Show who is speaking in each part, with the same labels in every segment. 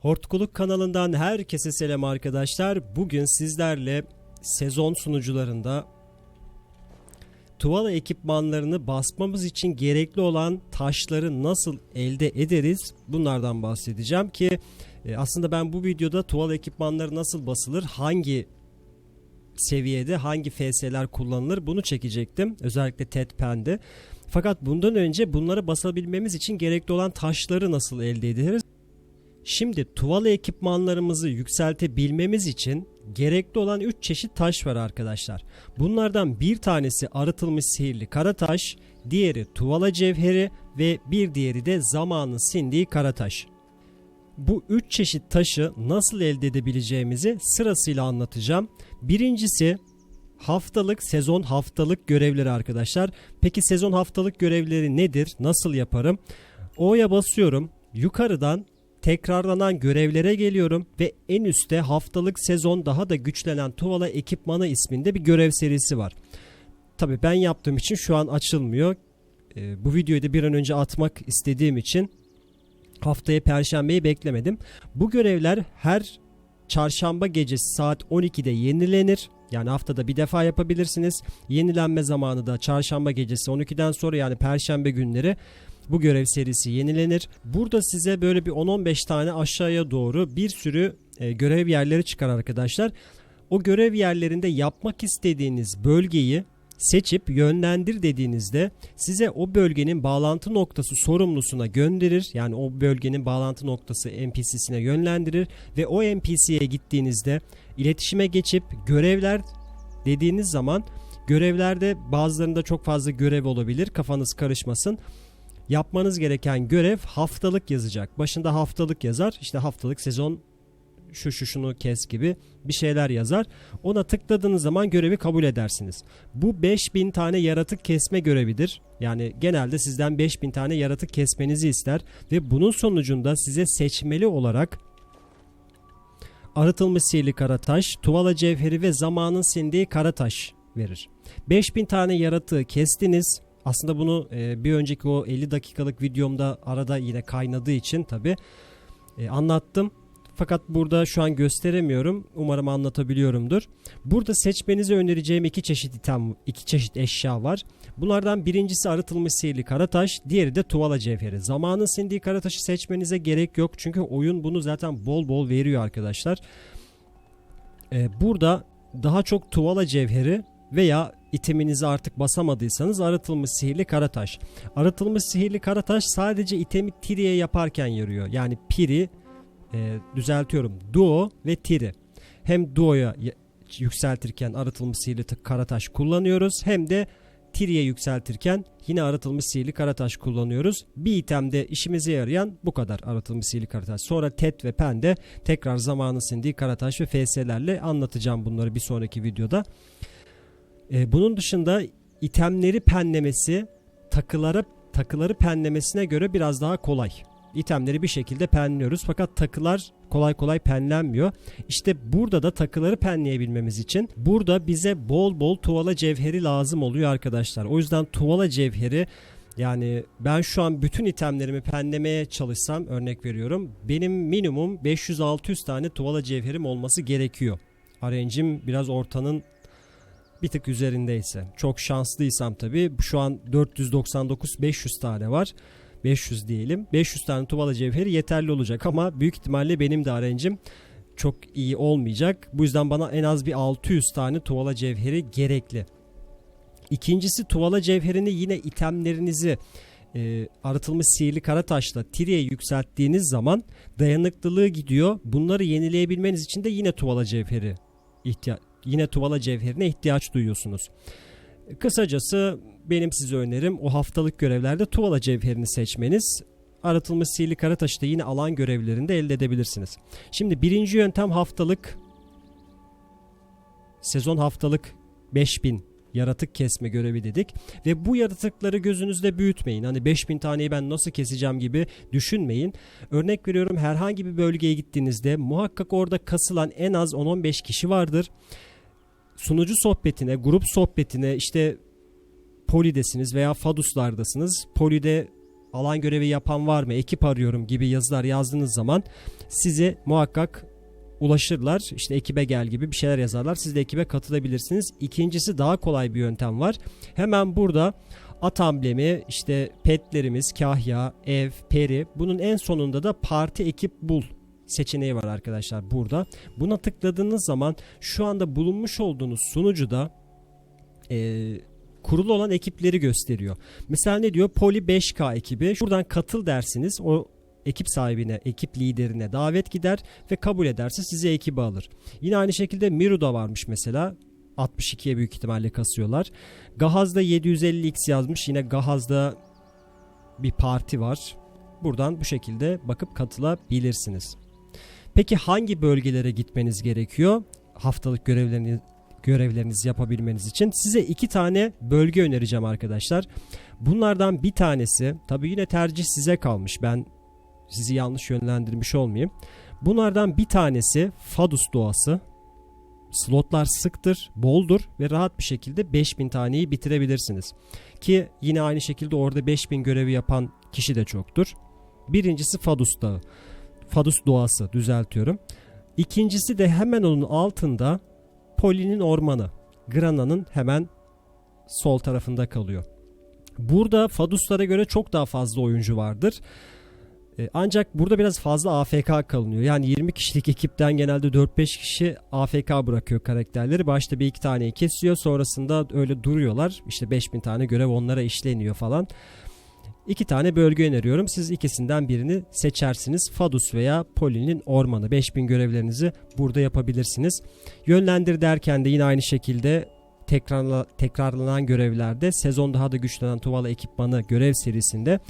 Speaker 1: Hortkuluk kanalından herkese selam arkadaşlar. Bugün sizlerle sezon sunucularında tuvala ekipmanlarını basmamız için gerekli olan taşları nasıl elde ederiz bunlardan bahsedeceğim ki e, aslında ben bu videoda tuval ekipmanları nasıl basılır, hangi seviyede hangi FS'ler kullanılır bunu çekecektim. Özellikle TED Pen'de. Fakat bundan önce bunları basabilmemiz için gerekli olan taşları nasıl elde ederiz? Şimdi tuvalı ekipmanlarımızı yükseltebilmemiz için gerekli olan 3 çeşit taş var arkadaşlar. Bunlardan bir tanesi arıtılmış sihirli kara taş, diğeri tuvala cevheri ve bir diğeri de zamanın sindiği kara taş. Bu 3 çeşit taşı nasıl elde edebileceğimizi sırasıyla anlatacağım. Birincisi haftalık sezon haftalık görevleri arkadaşlar. Peki sezon haftalık görevleri nedir? Nasıl yaparım? O'ya basıyorum. Yukarıdan tekrarlanan görevlere geliyorum ve en üstte haftalık sezon daha da güçlenen Tuvala ekipmanı isminde bir görev serisi var. Tabi ben yaptığım için şu an açılmıyor. Ee, bu videoyu da bir an önce atmak istediğim için haftaya perşembeyi beklemedim. Bu görevler her çarşamba gecesi saat 12'de yenilenir. Yani haftada bir defa yapabilirsiniz. Yenilenme zamanı da çarşamba gecesi 12'den sonra yani perşembe günleri bu görev serisi yenilenir. Burada size böyle bir 10-15 tane aşağıya doğru bir sürü e, görev yerleri çıkar arkadaşlar. O görev yerlerinde yapmak istediğiniz bölgeyi seçip yönlendir dediğinizde size o bölgenin bağlantı noktası sorumlusuna gönderir. Yani o bölgenin bağlantı noktası NPC'sine yönlendirir ve o NPC'ye gittiğinizde iletişime geçip görevler dediğiniz zaman görevlerde bazılarında çok fazla görev olabilir. Kafanız karışmasın. Yapmanız gereken görev haftalık yazacak. Başında haftalık yazar. İşte haftalık sezon şu şu şunu kes gibi bir şeyler yazar. Ona tıkladığınız zaman görevi kabul edersiniz. Bu 5000 tane yaratık kesme görevidir. Yani genelde sizden 5000 tane yaratık kesmenizi ister ve bunun sonucunda size seçmeli olarak arıtılmış sihirli karataş, tuvala cevheri ve zamanın sindiği karataş verir. 5000 tane yaratığı kestiniz. Aslında bunu e, bir önceki o 50 dakikalık videomda arada yine kaynadığı için tabi e, anlattım. Fakat burada şu an gösteremiyorum. Umarım anlatabiliyorumdur. Burada seçmenizi önereceğim iki çeşit item, iki çeşit eşya var. Bunlardan birincisi arıtılmış sihirli karataş, diğeri de tuvala cevheri. Zamanın sindiği karataşı seçmenize gerek yok çünkü oyun bunu zaten bol bol veriyor arkadaşlar. Ee, burada daha çok tuvala cevheri veya iteminizi artık basamadıysanız arıtılmış sihirli karataş. Arıtılmış sihirli karataş sadece itemi Tiri'ye yaparken yarıyor. Yani Piri e, düzeltiyorum Duo ve Tiri. Hem Duo'ya yükseltirken arıtılmış sihirli karataş kullanıyoruz hem de Tiri'ye yükseltirken yine arıtılmış sihirli karataş kullanıyoruz. Bir itemde işimize yarayan bu kadar arıtılmış sihirli karataş. Sonra Tet ve Pen'de tekrar zamanı sindiği karataş ve FS'lerle anlatacağım bunları bir sonraki videoda. Ee, bunun dışında itemleri penlemesi takılara takıları penlemesine göre biraz daha kolay. İtemleri bir şekilde penliyoruz fakat takılar kolay kolay penlenmiyor. İşte burada da takıları penleyebilmemiz için burada bize bol bol tuvala cevheri lazım oluyor arkadaşlar. O yüzden tuvala cevheri yani ben şu an bütün itemlerimi penlemeye çalışsam örnek veriyorum. Benim minimum 500-600 tane tuvala cevherim olması gerekiyor. RNG'im biraz ortanın bir tık üzerindeyse. Çok şanslıysam tabii şu an 499-500 tane var. 500 diyelim. 500 tane tuvala cevheri yeterli olacak ama büyük ihtimalle benim de arencim çok iyi olmayacak. Bu yüzden bana en az bir 600 tane tuvala cevheri gerekli. İkincisi tuvala cevherini yine itemlerinizi e, arıtılmış sihirli kara taşla Tiri'ye yükselttiğiniz zaman dayanıklılığı gidiyor. Bunları yenileyebilmeniz için de yine tuvala cevheri ihtiyaç yine tuvala cevherine ihtiyaç duyuyorsunuz. Kısacası benim size önerim o haftalık görevlerde tuvala cevherini seçmeniz. Aratılmış sihirli kara taşı da yine alan görevlerinde elde edebilirsiniz. Şimdi birinci yöntem haftalık sezon haftalık 5000 yaratık kesme görevi dedik. Ve bu yaratıkları gözünüzde büyütmeyin. Hani 5000 taneyi ben nasıl keseceğim gibi düşünmeyin. Örnek veriyorum herhangi bir bölgeye gittiğinizde muhakkak orada kasılan en az 10-15 kişi vardır sunucu sohbetine, grup sohbetine işte Poli'desiniz veya Fadus'lardasınız. Poli'de alan görevi yapan var mı ekip arıyorum gibi yazılar yazdığınız zaman size muhakkak ulaşırlar. İşte ekibe gel gibi bir şeyler yazarlar. Siz de ekibe katılabilirsiniz. İkincisi daha kolay bir yöntem var. Hemen burada at amblemi, işte petlerimiz, kahya, ev, peri. Bunun en sonunda da parti ekip bul seçeneği var arkadaşlar burada. Buna tıkladığınız zaman şu anda bulunmuş olduğunuz sunucuda e, kurulu olan ekipleri gösteriyor. Mesela ne diyor? Poli 5K ekibi. Şuradan katıl dersiniz. O ekip sahibine, ekip liderine davet gider ve kabul ederse sizi ekibe alır. Yine aynı şekilde Miru'da varmış mesela. 62'ye büyük ihtimalle kasıyorlar. Gahaz'da 750x yazmış. Yine Gahaz'da bir parti var. Buradan bu şekilde bakıp katılabilirsiniz. Peki hangi bölgelere gitmeniz gerekiyor? Haftalık görevlerini görevlerinizi yapabilmeniz için size iki tane bölge önereceğim arkadaşlar. Bunlardan bir tanesi tabi yine tercih size kalmış. Ben sizi yanlış yönlendirmiş olmayayım. Bunlardan bir tanesi Fadus doğası. Slotlar sıktır, boldur ve rahat bir şekilde 5000 taneyi bitirebilirsiniz. Ki yine aynı şekilde orada 5000 görevi yapan kişi de çoktur. Birincisi Fadus dağı. Fadus doğası düzeltiyorum. İkincisi de hemen onun altında Poli'nin ormanı. Grana'nın hemen sol tarafında kalıyor. Burada Faduslara göre çok daha fazla oyuncu vardır. E, ancak burada biraz fazla AFK kalınıyor. Yani 20 kişilik ekipten genelde 4-5 kişi AFK bırakıyor karakterleri. Başta bir iki taneyi kesiyor. Sonrasında öyle duruyorlar. İşte 5000 tane görev onlara işleniyor falan. İki tane bölge öneriyorum. Siz ikisinden birini seçersiniz. Fadus veya Poli'nin ormanı. 5000 görevlerinizi burada yapabilirsiniz. Yönlendir derken de yine aynı şekilde tekrarla, tekrarlanan görevlerde sezon daha da güçlenen Tuvala ekipmanı görev serisinde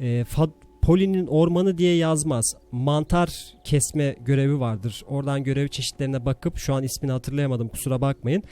Speaker 1: e, Fad, Poli'nin ormanı diye yazmaz. Mantar kesme görevi vardır. Oradan görev çeşitlerine bakıp şu an ismini hatırlayamadım kusura bakmayın.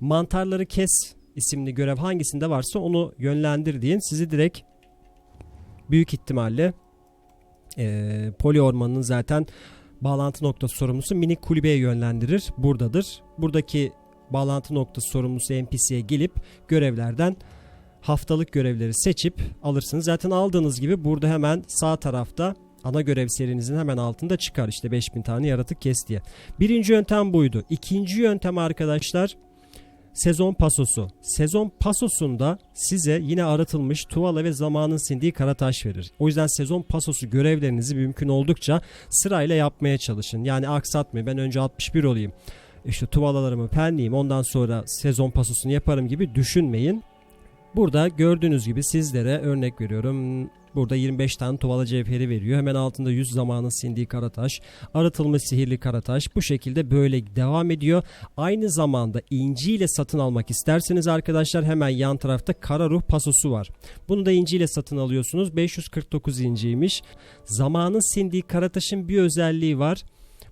Speaker 1: Mantarları kes isimli görev hangisinde varsa onu yönlendir deyin. Sizi direkt büyük ihtimalle e, Poli Ormanı'nın zaten bağlantı noktası sorumlusu minik kulübeye yönlendirir. Buradadır. Buradaki bağlantı noktası sorumlusu NPC'ye gelip görevlerden haftalık görevleri seçip alırsınız. Zaten aldığınız gibi burada hemen sağ tarafta ana görev serinizin hemen altında çıkar. İşte 5000 tane yaratık kes diye. Birinci yöntem buydu. İkinci yöntem arkadaşlar Sezon pasosu. Sezon pasosunda size yine aratılmış tuvala ve zamanın sindiği kara taş verir. O yüzden sezon pasosu görevlerinizi mümkün oldukça sırayla yapmaya çalışın. Yani aksatmayın ben önce 61 olayım. İşte tuvalalarımı penleyeyim ondan sonra sezon pasosunu yaparım gibi düşünmeyin. Burada gördüğünüz gibi sizlere örnek veriyorum. Burada 25 tane tuvala cevheri veriyor. Hemen altında 100 zamanın sindiği karataş. Aratılmış sihirli karataş. Bu şekilde böyle devam ediyor. Aynı zamanda inci ile satın almak isterseniz arkadaşlar hemen yan tarafta kara ruh pasosu var. Bunu da inci ile satın alıyorsunuz. 549 inciymiş. Zamanın sindiği karataşın bir özelliği var.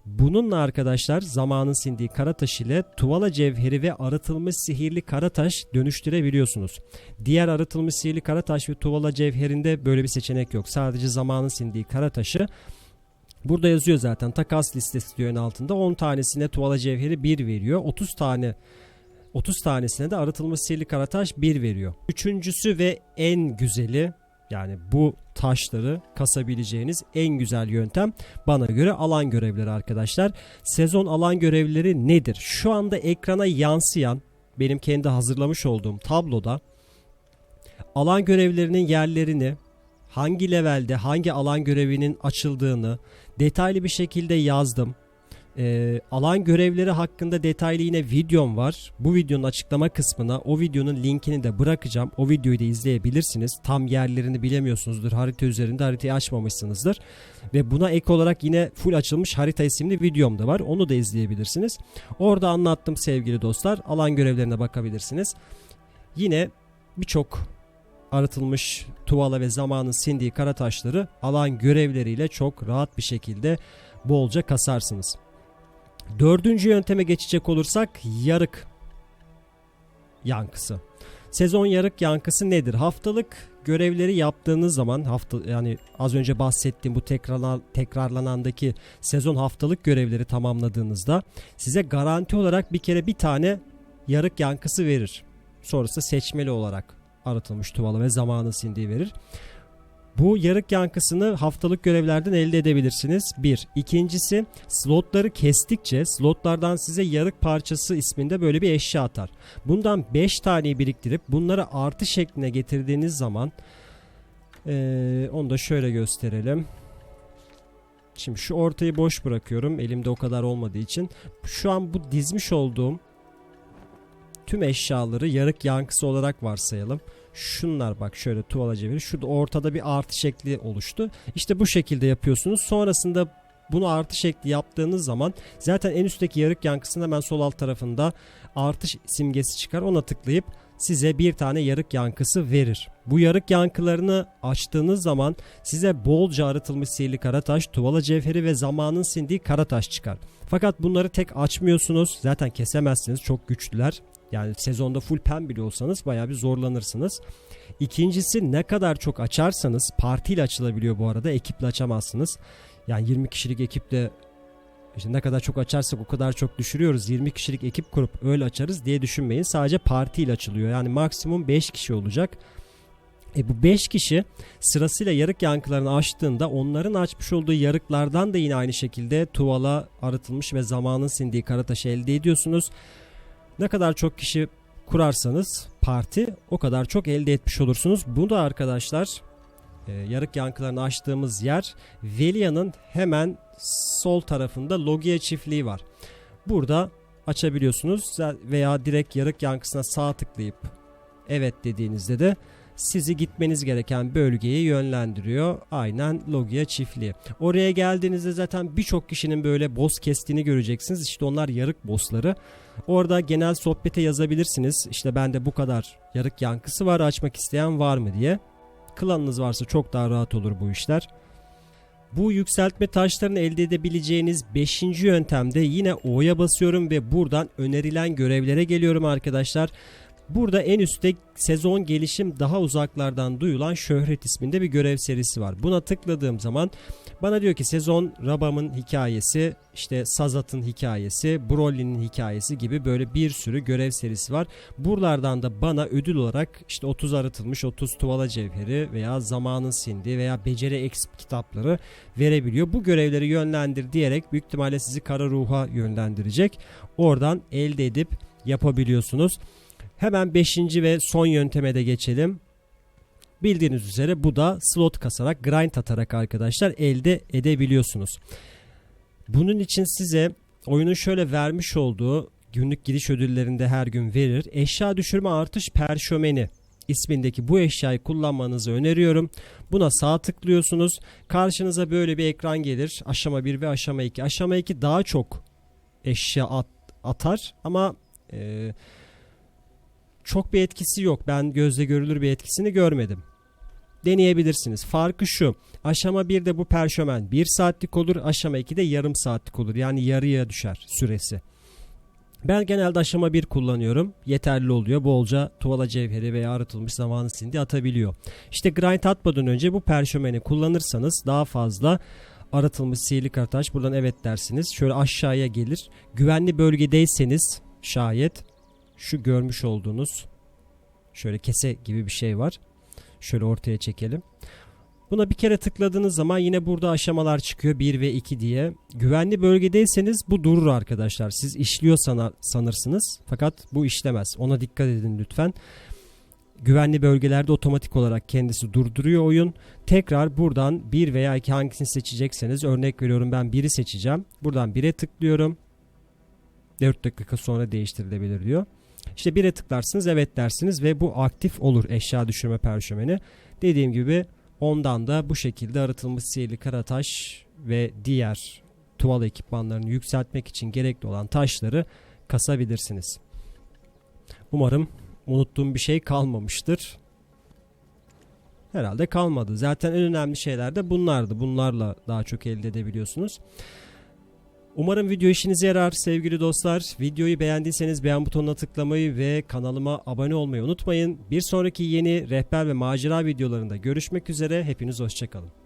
Speaker 1: Bununla arkadaşlar zamanın sindiği karataş ile tuvala cevheri ve arıtılmış sihirli karataş dönüştürebiliyorsunuz. Diğer arıtılmış sihirli karataş ve tuvala cevherinde böyle bir seçenek yok. Sadece zamanın sindiği karataşı Burada yazıyor zaten takas listesi diyor en altında 10 tanesine tuvala cevheri 1 veriyor. 30 tane 30 tanesine de arıtılmış sihirli karataş 1 veriyor. Üçüncüsü ve en güzeli yani bu taşları kasabileceğiniz en güzel yöntem bana göre alan görevleri arkadaşlar. Sezon alan görevleri nedir? Şu anda ekrana yansıyan benim kendi hazırlamış olduğum tabloda alan görevlerinin yerlerini hangi levelde hangi alan görevinin açıldığını detaylı bir şekilde yazdım. E, alan görevleri hakkında detaylı yine videom var. Bu videonun açıklama kısmına o videonun linkini de bırakacağım. O videoyu da izleyebilirsiniz. Tam yerlerini bilemiyorsunuzdur. Harita üzerinde haritayı açmamışsınızdır. Ve buna ek olarak yine full açılmış harita isimli videom da var. Onu da izleyebilirsiniz. Orada anlattım sevgili dostlar. Alan görevlerine bakabilirsiniz. Yine birçok aratılmış tuvala ve zamanın sindiği kara taşları alan görevleriyle çok rahat bir şekilde bolca kasarsınız. Dördüncü yönteme geçecek olursak yarık yankısı. Sezon yarık yankısı nedir? Haftalık görevleri yaptığınız zaman hafta yani az önce bahsettiğim bu tekrarlan, tekrarlanandaki sezon haftalık görevleri tamamladığınızda size garanti olarak bir kere bir tane yarık yankısı verir. Sonrası seçmeli olarak aratılmış tuvala ve zamanı sindiği verir. Bu yarık yankısını haftalık görevlerden elde edebilirsiniz. Bir. İkincisi slotları kestikçe slotlardan size yarık parçası isminde böyle bir eşya atar. Bundan 5 taneyi biriktirip bunları artı şekline getirdiğiniz zaman ee, onu da şöyle gösterelim. Şimdi şu ortayı boş bırakıyorum. Elimde o kadar olmadığı için. Şu an bu dizmiş olduğum tüm eşyaları yarık yankısı olarak varsayalım. Şunlar bak şöyle tuvala çevir. Şurada ortada bir artı şekli oluştu. İşte bu şekilde yapıyorsunuz. Sonrasında bunu artı şekli yaptığınız zaman zaten en üstteki yarık yankısının hemen sol alt tarafında artı simgesi çıkar. Ona tıklayıp size bir tane yarık yankısı verir. Bu yarık yankılarını açtığınız zaman size bolca arıtılmış sihirli karataş, tuvala cevheri ve zamanın sindiği karataş çıkar. Fakat bunları tek açmıyorsunuz. Zaten kesemezsiniz. Çok güçlüler. Yani sezonda full pen bile olsanız bayağı bir zorlanırsınız. İkincisi ne kadar çok açarsanız partiyle açılabiliyor bu arada. Ekiple açamazsınız. Yani 20 kişilik ekiple işte ne kadar çok açarsak o kadar çok düşürüyoruz. 20 kişilik ekip kurup öyle açarız diye düşünmeyin. Sadece partiyle açılıyor. Yani maksimum 5 kişi olacak. E bu 5 kişi sırasıyla yarık yankılarını açtığında onların açmış olduğu yarıklardan da yine aynı şekilde tuvala arıtılmış ve zamanın sindiği karataşı elde ediyorsunuz. Ne kadar çok kişi kurarsanız parti o kadar çok elde etmiş olursunuz. Bu da arkadaşlar e, yarık yankılarını açtığımız yer Velia'nın hemen sol tarafında Logia çiftliği var. Burada açabiliyorsunuz veya direkt yarık yankısına sağ tıklayıp evet dediğinizde de sizi gitmeniz gereken bölgeye yönlendiriyor. Aynen Logia çiftliği. Oraya geldiğinizde zaten birçok kişinin böyle boss kestiğini göreceksiniz. İşte onlar yarık bossları. Orada genel sohbete yazabilirsiniz. İşte bende bu kadar yarık yankısı var açmak isteyen var mı diye. Klanınız varsa çok daha rahat olur bu işler. Bu yükseltme taşlarını elde edebileceğiniz 5. yöntemde yine O'ya basıyorum ve buradan önerilen görevlere geliyorum arkadaşlar. Burada en üstte sezon gelişim daha uzaklardan duyulan şöhret isminde bir görev serisi var. Buna tıkladığım zaman bana diyor ki sezon Rabam'ın hikayesi, işte Sazat'ın hikayesi, Broly'nin hikayesi gibi böyle bir sürü görev serisi var. Buralardan da bana ödül olarak işte 30 arıtılmış 30 tuvala cevheri veya zamanın sindi veya beceri exp kitapları verebiliyor. Bu görevleri yönlendir diyerek büyük ihtimalle sizi kara ruha yönlendirecek. Oradan elde edip yapabiliyorsunuz. Hemen 5. ve son yönteme de geçelim. Bildiğiniz üzere bu da slot kasarak, grind atarak arkadaşlar elde edebiliyorsunuz. Bunun için size oyunun şöyle vermiş olduğu günlük gidiş ödüllerinde her gün verir. Eşya düşürme artış perşömeni ismindeki bu eşyayı kullanmanızı öneriyorum. Buna sağ tıklıyorsunuz. Karşınıza böyle bir ekran gelir. Aşama 1 ve aşama 2. Aşama 2 daha çok eşya at, atar ama e, çok bir etkisi yok. Ben gözle görülür bir etkisini görmedim. Deneyebilirsiniz. Farkı şu. Aşama 1'de bu perşömen 1 saatlik olur. Aşama 2'de yarım saatlik olur. Yani yarıya düşer süresi. Ben genelde aşama 1 kullanıyorum. Yeterli oluyor. Bolca tuvala cevheri veya arıtılmış zamanı sindi atabiliyor. İşte grind atmadan önce bu perşömeni kullanırsanız daha fazla arıtılmış sihirli kartaş. Buradan evet dersiniz. Şöyle aşağıya gelir. Güvenli bölgedeyseniz şayet şu görmüş olduğunuz şöyle kese gibi bir şey var. Şöyle ortaya çekelim. Buna bir kere tıkladığınız zaman yine burada aşamalar çıkıyor 1 ve 2 diye. Güvenli bölgedeyseniz bu durur arkadaşlar. Siz işliyor sanar, sanırsınız fakat bu işlemez. Ona dikkat edin lütfen. Güvenli bölgelerde otomatik olarak kendisi durduruyor oyun. Tekrar buradan 1 veya 2 hangisini seçecekseniz örnek veriyorum ben 1'i seçeceğim. Buradan 1'e tıklıyorum. 4 dakika sonra değiştirilebilir diyor. İşte 1'e tıklarsınız evet dersiniz ve bu aktif olur eşya düşürme perşömeni. Dediğim gibi ondan da bu şekilde arıtılmış sihirli karataş ve diğer tuval ekipmanlarını yükseltmek için gerekli olan taşları kasabilirsiniz. Umarım unuttuğum bir şey kalmamıştır. Herhalde kalmadı. Zaten en önemli şeyler de bunlardı. Bunlarla daha çok elde edebiliyorsunuz. Umarım video işinize yarar sevgili dostlar. Videoyu beğendiyseniz beğen butonuna tıklamayı ve kanalıma abone olmayı unutmayın. Bir sonraki yeni rehber ve macera videolarında görüşmek üzere. Hepiniz hoşçakalın.